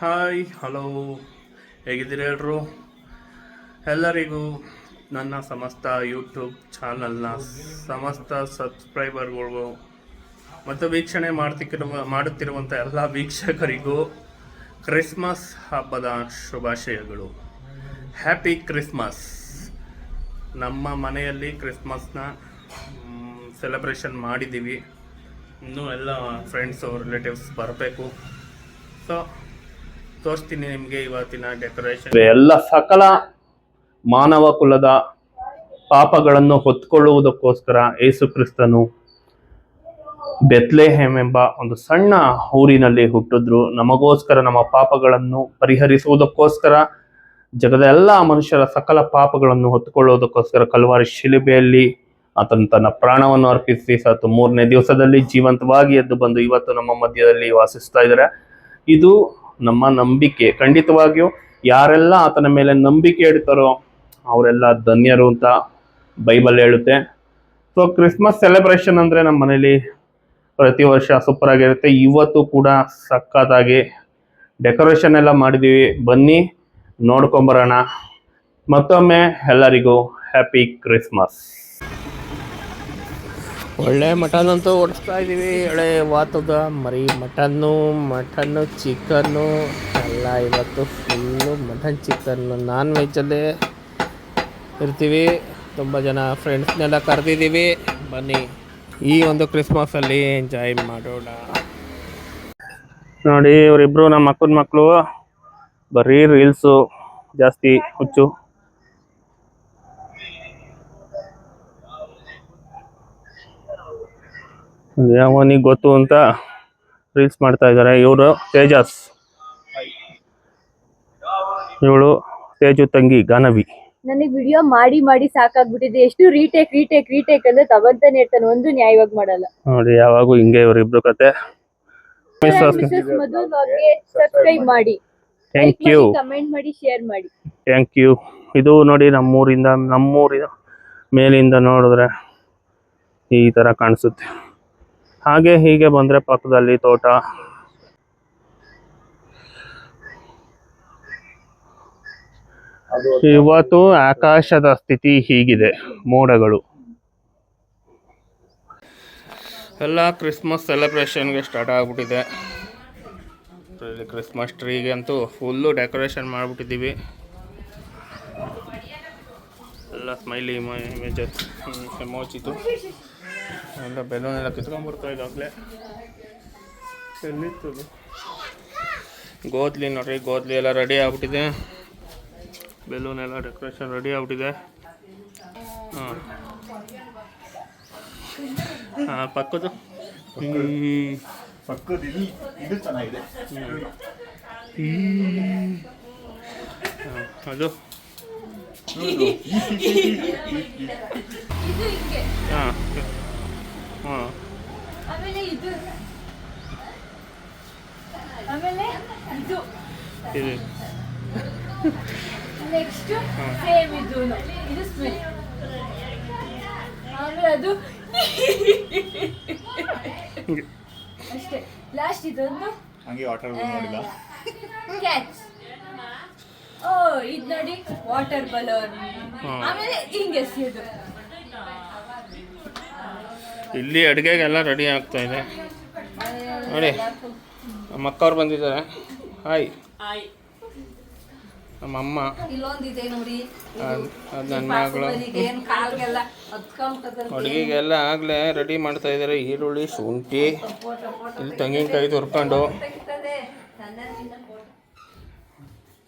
Hi, hello. ಹೇಗಿದ್ದೀರಿ ಎಲ್ಲರೂ ಎಲ್ಲರಿಗೂ ನನ್ನ ಸಮಸ್ತ ಯೂಟ್ಯೂಬ್ ಚಾನಲ್ನ ಸಮಸ್ತ ಸಬ್ಸ್ಕ್ರೈಬರ್ಗಳಿಗೂ ಮತ್ತು ವೀಕ್ಷಣೆ ಮಾಡ್ತಿರುವ ಮಾಡುತ್ತಿರುವಂಥ ಎಲ್ಲ ವೀಕ್ಷಕರಿಗೂ ಕ್ರಿಸ್ಮಸ್ ಹಬ್ಬದ ಶುಭಾಶಯಗಳು. Happy Christmas. ನಮ್ಮ ಮನೆಯಲ್ಲಿ ಕ್ರಿಸ್ಮಸ್ನ ಸೆಲೆಬ್ರೇಷನ್ ಮಾಡಿದ್ದೀವಿ. ಇನ್ನೂ ಎಲ್ಲ ಫ್ರೆಂಡ್ಸು, ರಿಲೇಟಿವ್ಸ್ ಬರಬೇಕು. ಸೊ ತೋರಿಸ್ತೀನಿ ನಿಮಗೆ ಇವತ್ತಿನ ಡೆಕೋರೇಷನ್ ಎಲ್ಲ ಸಕಲ ಮಾನವ ಕುಲದ ಪಾಪಗಳನ್ನು ಹೊತ್ಕೊಳ್ಳುವುದಕ್ಕೋಸ್ಕರ ಯೇಸು ಕ್ರಿಸ್ತನು ಬೆತ್ಲೆಹೆಮ್ ಎಂಬ ಒಂದು ಸಣ್ಣ ಊರಿನಲ್ಲಿ ಹುಟ್ಟಿದ್ರು. ನಮಗೋಸ್ಕರ ನಮ್ಮ ಪಾಪಗಳನ್ನು ಪರಿಹರಿಸುವುದಕ್ಕೋಸ್ಕರ ಜಗದ ಎಲ್ಲ ಮನುಷ್ಯರ ಸಕಲ ಪಾಪಗಳನ್ನು ಹೊತ್ತುಕೊಳ್ಳುವುದಕ್ಕೋಸ್ಕರ ಕಲ್ವಾರಿ ಶಿಲುಬೆಯಲ್ಲಿ ಆತನು ತನ್ನ ಪ್ರಾಣವನ್ನು ಅರ್ಪಿಸಿ ಸತ್ತು ಮೂರನೇ ದಿವಸದಲ್ಲಿ ಜೀವಂತವಾಗಿ ಎದ್ದು ಬಂದು ಇವತ್ತು ನಮ್ಮ ಮಧ್ಯದಲ್ಲಿ ವಾಸಿಸ್ತಾ ಇದ್ದಾರೆ. ಇದು ನಮ್ಮ ನಂಬಿಕೆ. ಖಂಡಿತವಾಗಿಯೂ ಯಾರೆಲ್ಲ ಆತನ ಮೇಲೆ ನಂಬಿಕೆ ಇಡ್ತಾರೋ ಅವರೆಲ್ಲ ಧನ್ಯರು ಅಂತ ಬೈಬಲ್ ಹೇಳುತ್ತೆ. ಸೊ ಕ್ರಿಸ್ಮಸ್ ಸೆಲೆಬ್ರೇಷನ್ ಅಂದರೆ ನಮ್ಮ ಮನೇಲಿ ಪ್ರತಿ ವರ್ಷ ಸೂಪರ್ ಆಗಿರುತ್ತೆ. ಇವತ್ತು ಕೂಡ ಸಖತ್ತಾಗಿ ಡೆಕೋರೇಷನ್ ಎಲ್ಲ ಮಾಡಿದ್ದೀವಿ. ಬನ್ನಿ, ನೋಡ್ಕೊಂಬರೋಣ. ಮತ್ತೊಮ್ಮೆ ಎಲ್ಲರಿಗೂ ಹ್ಯಾಪಿ ಕ್ರಿಸ್ಮಸ್ ಒಳ್ಳೆ ಮಟನ್ ಅಂತೂ ಓಡಿಸ್ತಾ ಇದ್ದೀವಿ ಒಳ್ಳೆ ವಾತದ, ಮರಿ ಮಟನ್ನು ಮಟನ್ನು, ಚಿಕನ್ನು. ಎಲ್ಲ ಇವತ್ತು ಫುಲ್ಲು ಮಟನ್ ಚಿಕನ್ನು ನಾನ್ ವೆಜ್ಜಲ್ಲೇ ಇರ್ತೀವಿ. ತುಂಬ ಜನ ಫ್ರೆಂಡ್ಸ್ನೆಲ್ಲ ಕರೆದಿದ್ದೀವಿ. ಬನ್ನಿ, ಈ ಒಂದು ಕ್ರಿಸ್ಮಸಲ್ಲಿ ಎಂಜಾಯ್ ಮಾಡೋಣ. ನೋಡಿ ಇವರಿಬ್ಬರು ನಮ್ಮ ಅಕ್ಕನ ಮಕ್ಕಳು ಬರೀ ರೀಲ್ಸು ಜಾಸ್ತಿ ಹುಚ್ಚು. ಯಾವನಿಗೆ ಗೊತ್ತು ಅಂತ ರೀಲ್ಸ್ ಮಾಡ್ತಾ ಇದ್ದಾರೆ. ಇವರು ತೇಜಸ್. ಇವಳು ತೇಜು ತಂಗಿ ಗಾನವಿ. ನನಗೆ ವಿಡಿಯೋ ಮಾಡಿ ಮಾಡಿ ಸಾಕಾಗ್ಬಿಟ್ಟಿದೆ. ಎಷ್ಟು ರೀಟೇಕ್ ರೀಟೇಕ್ ರೀಟೇಕ್ ಅಂದ್ರೆ ತಗೊಂತಾನೆ ಇರ್ತಾನೆ. ಒಂದು ನ್ಯಾಯವಾಗಿ ಮಾಡಲ್ಲ. ನೋಡಿ ಯಾವಾಗೂ ಹಿಂಗೆ ಇವರಿಬ್ರು ಕತೆ. ಸಬ್ಸ್ಕ್ರೈಬ್ ಮಾಡಿ. ಥ್ಯಾಂಕ್ ಯು ಕಮೆಂಟ್ ಮಾಡಿ ಶೇರ್ ಮಾಡಿ. ಥ್ಯಾಂಕ್ ಯು ಇದು ನೋಡಿ ನಮ್ಮೂರಿಂದ ನಮ್ಮೂರಿನ ಮೇಲಿಂದ ನೋಡಿದ್ರೆ ಈ ತರ ಕಾಣಿಸುತ್ತೆ. ಹಾಗೆ ಹೀಗೆ ಬಂದರೆ ಪಕ್ಕದಲ್ಲಿ ತೋಟ. ಇವತ್ತು ಆಕಾಶದ ಸ್ಥಿತಿ ಹೀಗಿದೆ, ಮೋಡಗಳು. ಎಲ್ಲ ಕ್ರಿಸ್ಮಸ್ ಸೆಲೆಬ್ರೇಷನ್ಗೆ ಸ್ಟಾರ್ಟ್ ಆಗಿಬಿಟ್ಟಿದೆ. ಕ್ರಿಸ್ಮಸ್ ಟ್ರೀಗೆ ಅಂತೂ ಫುಲ್ಲು ಡೆಕೋರೇಷನ್ ಮಾಡಿಬಿಟ್ಟಿದ್ದೀವಿ. ಎಲ್ಲ ಸ್ಮೈಲಿ ಇಮೇಜಸ್ ಎಮೋಚಿತು ಎಲ್ಲ ಬೆಲೂನ್ ಎಲ್ಲ ಕಿತ್ಕೊಂಡ್ಬರ್ತಾ ಇದ್ದಾಗಲೇ ಎಲ್ಲಿತ್ತು? ಗೋದ್ಲಿ ನೋಡ್ರಿ ಗೋದ್ಲಿ ಎಲ್ಲ ರೆಡಿ ಆಗ್ಬಿಟ್ಟಿದೆ. ಬೆಲೂನ್ ಎಲ್ಲ ಡೆಕೋರೇಷನ್ ರೆಡಿ ಆಗ್ಬಿಟ್ಟಿದೆ. ಹಾಂ. ಹಾಂ ಪಕ್ಕದ್ದು. ಪಕ್ಕದ ಇದು ಇದು ಚೆನ್ನಾಗಿದೆ. ಹಾಂ, ಅದು? ಹಾಂ ಆಮೇಲೆ ಇದು ಆಮೇಲೆ ಇದು ಇದು. ನೆಕ್ಸ್ಟ್ ಸೇಮ್ ಇದು ಇದು ಸ್ಮೆಲ್ ಆಮೇಲೆ ಅದು ಅಷ್ಟೇ. ಲಾಸ್ಟ್ ಇದೊಂದು ಹಂಗೆ ವಾಟರ್ ನೋಡಿಲ್ಲ. ಕ್ಯಾಚ್ ಓ ಇದು ನೋಡಿ ವಾಟರ್ ಬಲೂನ್. ಆಮೇಲೆ ಹಿಂಗೆ ಎಸೆಯೋದು. ಇಲ್ಲಿ ಅಡುಗೆಗೆಲ್ಲ ರೆಡಿ ಆಗ್ತಾ ಇದೆ. ನೋಡಿ ನಮ್ಮ ಅಕ್ಕವ್ರು ಬಂದಿದ್ದಾರೆ. ಹಾಯ್ ನಮ್ಮ ಅಮ್ಮ ಇಲ್ಲೊಂದಿದೆ ನೋಡಿ. ಅದು ನನ್ನ ಮಗಳು. ಏನ್ ಕಾಲ್ಗೆಲ್ಲ ಹತ್ಕೊಂಡ್ತದೆ ಅಡುಗೆಗೆಲ್ಲ ಆಗಲೇ ರೆಡಿ ಮಾಡ್ತಾ ಇದ್ದಾರೆ ಈರುಳ್ಳಿ ಶುಂಠಿ ಇಲ್ಲಿ ತೆಂಗಿನಕಾಯಿ ತುರ್ಕೊಂಡು.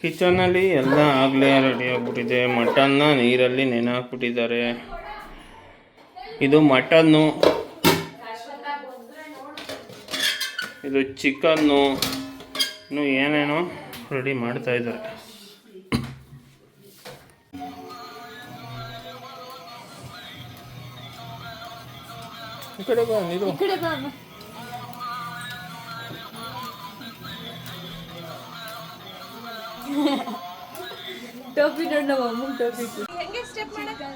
ಕಿಚನಲ್ಲಿ ಎಲ್ಲ ಆಗಲೇ ರೆಡಿ ಆಗ್ಬಿಟ್ಟಿದೆ. ಮಟನ್ನ ನೀರಲ್ಲಿ ನೆನೆ ಹಾಕ್ಬಿಟ್ಟಿದ್ದಾರೆ ಇದು ಮಟನ್ನು. ಇದು ಚಿಕನ್ನು. ಇನ್ನು ಏನೇನೋ ರೆಡಿ ಮಾಡ್ತಾ ಇದ್ದಾರೆ. ಟೋಪಿ ನೋಡ್ ಟೋಪಿ. ಹೆಂಗೆ ಸ್ಟೆಪ್ ಮಾಡಕ್ಕೆ